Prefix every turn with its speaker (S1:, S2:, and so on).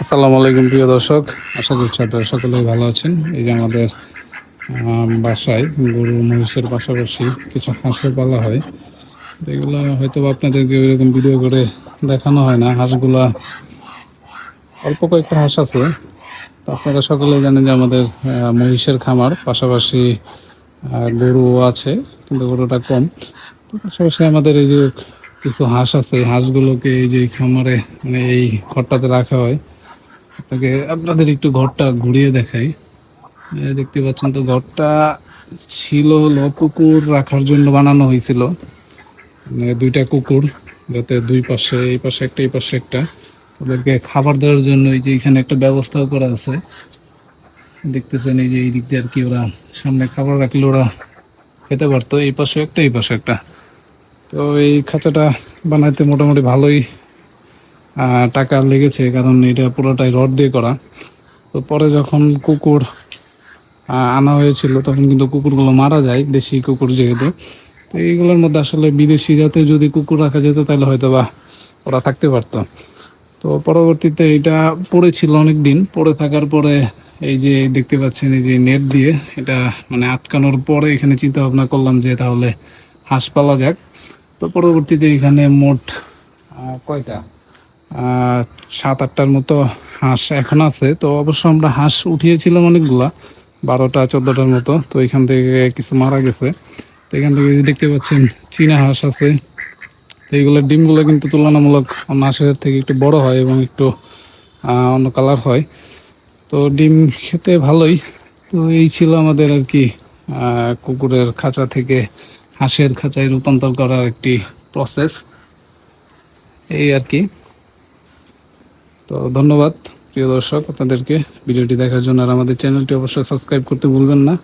S1: আসসালামু আলাইকুম প্রিয় দর্শক। আশা করছি আপনারা সকলেই ভালো আছেন। এই যে আমাদের বাসায় গরু মহিষের পাশাপাশি কিছু হাঁসও পালা হয়। এগুলো হয়তো আপনাদেরকে এরকম ভিডিও করে দেখানো হয় না। হাঁসগুলা অল্প কয়েকটা হাঁস আছে। আপনারা সকলেই জানেন যে আমাদের মহিষের খামার পাশাপাশি আহ, গরু আছে কিন্তু গরুটা কম। পাশাপাশি আমাদের এই যে কিছু হাঁস আছে হাঁসগুলোকে এই যে খামারে মানে এই ঘরটাতে রাখা হয়। আপনাকে আপনাদের একটু ঘরটা ঘুরিয়ে দেখাই। দেখতে পাচ্ছেন তো ঘরটা ছিল হলো কুকুর রাখার জন্য বানানো হয়েছিল। মানে দুইটা কুকুর, যাতে দুই পাশে, এই পাশে একটা, এই পাশে একটা। ওদেরকে খাবার দেওয়ার জন্য এই যে এখানে একটা ব্যবস্থাও করা আছে। দেখতেছেন এই যে এই দিক দিয়ে আর কি ওরা সামনে খাবার রাখলে ওরা খেতে পারতো, এই পাশে একটা, এই পাশে একটা। তো এই খাঁচাটা বানাইতে মোটামুটি ভালোই টাকা লেগেছে, কারণ এটা পুরোটাই রড দিয়ে করা। তো পরে যখন কুকুর আনা হয়েছিল, তখন কিন্তু কুকুরগুলো মারা যায়, দেশি কুকুর যেহেতু। তো এইগুলোর মধ্যে আসলে বিদেশি জাতের যদি কুকুর রাখা যেত, তাহলে হয়তো বা ওরা থাকতে পারতো। তো পরবর্তীতে এটা পড়েছিল অনেক দিন পড়ে থাকার পরে এই যে দেখতে পাচ্ছেন, এই যে নেট দিয়ে এটা মানে আটকানোর পরে এখানে চিন্তা ভাবনা করলাম যে তাহলে হাঁস পালা যাক। তো পরবর্তীতে এখানে মোট কয়টা? সাত, আটটার মতো হাঁস এখন আছে। তো অবশ্য আমরা হাঁস উঠিয়েছিলাম অনেকগুলা, বারোটা, চোদ্দটার মতো। তো এখান থেকে কিছু মারা গেছে। তো এখান থেকে দেখতে পাচ্ছেন, চীনা হাঁস আছে। তো এইগুলোর ডিমগুলো কিন্তু তুলনামূলক অন্য হাঁসের থেকে একটু বড় হয় এবং একটু অন্য কালার হয়। তো ডিম খেতে ভালোই। তো এই ছিল আমাদের আর কি কুকুরের খাঁচা থেকে হাঁসের খাঁচায় রূপান্তর করার একটি প্রসেস এই আর কি। তো ধন্যবাদ, প্রিয় দর্শক, আপনাদেরকে ভিডিওটি দেখার জন্য। আর আমাদের চ্যানেলটি অবশ্যই সাবস্ক্রাইব করতে ভুলবেন না।